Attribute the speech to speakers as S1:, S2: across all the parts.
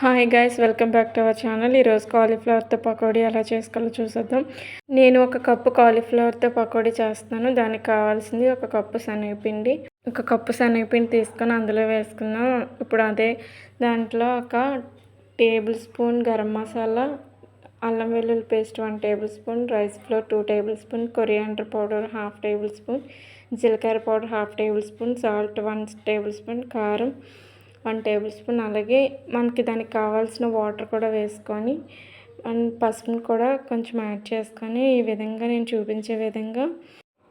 S1: Hi guys welcome back to our channel ఈరోజు కాలీఫ్లవర్తో పకోడీ ఎలా చేసుకోవాలో చూసేద్దాం. నేను ఒక కప్పు కాలీఫ్లవర్తో పకోడీ చేస్తున్నాను. దానికి కావాల్సింది ఒక కప్పు శనగపిండి. ఒక కప్పు శనగపిండి తీసుకొని అందులో వేసుకుందాం. ఇప్పుడు అదే దాంట్లో ఒక టేబుల్ స్పూన్ గరం మసాలా అల్లం వెల్లుల్లి paste one tablespoon rice flour two tablespoon coriander powder half tablespoon జీలకర్ర powder half tablespoon salt one tablespoon కారం వన్ టేబుల్ స్పూన్ అలాగే మనకి దానికి కావాల్సిన వాటర్ కూడా వేసుకొని అండ్ పసుపుని కూడా కొంచెం యాడ్ చేసుకొని ఈ విధంగా నేను చూపించే విధంగా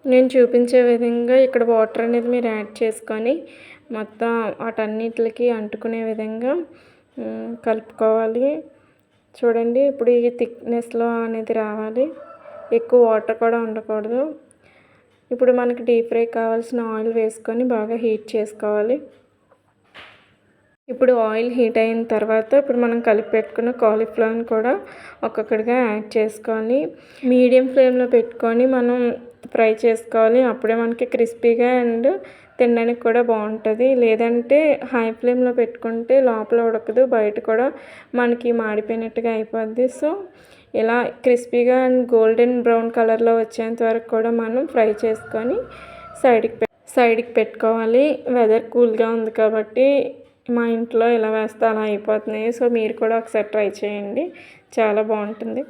S1: నేను చూపించే విధంగా ఇక్కడ వాటర్ అనేది మీరు యాడ్ చేసుకొని మొత్తం వాటన్నిటికి అంటుకునే విధంగా కలుపుకోవాలి. చూడండి ఇప్పుడు ఈ థిక్నెస్లో అనేది రావాలి. ఎక్కువ వాటర్ కూడా ఉండకూడదు. ఇప్పుడు మనకి డీప్ ఫ్రై కావాల్సిన ఆయిల్ వేసుకొని బాగా హీట్ చేసుకోవాలి. ఇప్పుడు ఆయిల్ హీట్ అయిన తర్వాత ఇప్పుడు మనం కలిపి పెట్టుకున్న కాలీఫ్లవర్ని కూడా ఒక్కొక్కటిగా యాడ్ చేసుకోవాలి. మీడియం ఫ్లేమ్లో పెట్టుకొని మనం ఫ్రై చేసుకోవాలి. అప్పుడే మనకి క్రిస్పీగా అండ్ తినడానికి కూడా బాగుంటుంది. లేదంటే హై ఫ్లేమ్లో పెట్టుకుంటే లోపల ఉడకదు బయట కూడా మనకి మాడిపోయినట్టుగా అయిపోద్ది. సో ఇలా క్రిస్పీగా అండ్ గోల్డెన్ బ్రౌన్ కలర్లో వచ్చేంత వరకు కూడా మనం ఫ్రై చేసుకొని సైడ్కి సైడ్కి పెట్టుకోవాలి. వెదర్ కూల్గా ఉంది కాబట్టి మా ఇంట్లో ఇలా వేస్తే అలా అయిపోతున్నాయి. సో మీరు కూడా ఒకసారి ట్రై చేయండి. చాలా బాగుంటుంది.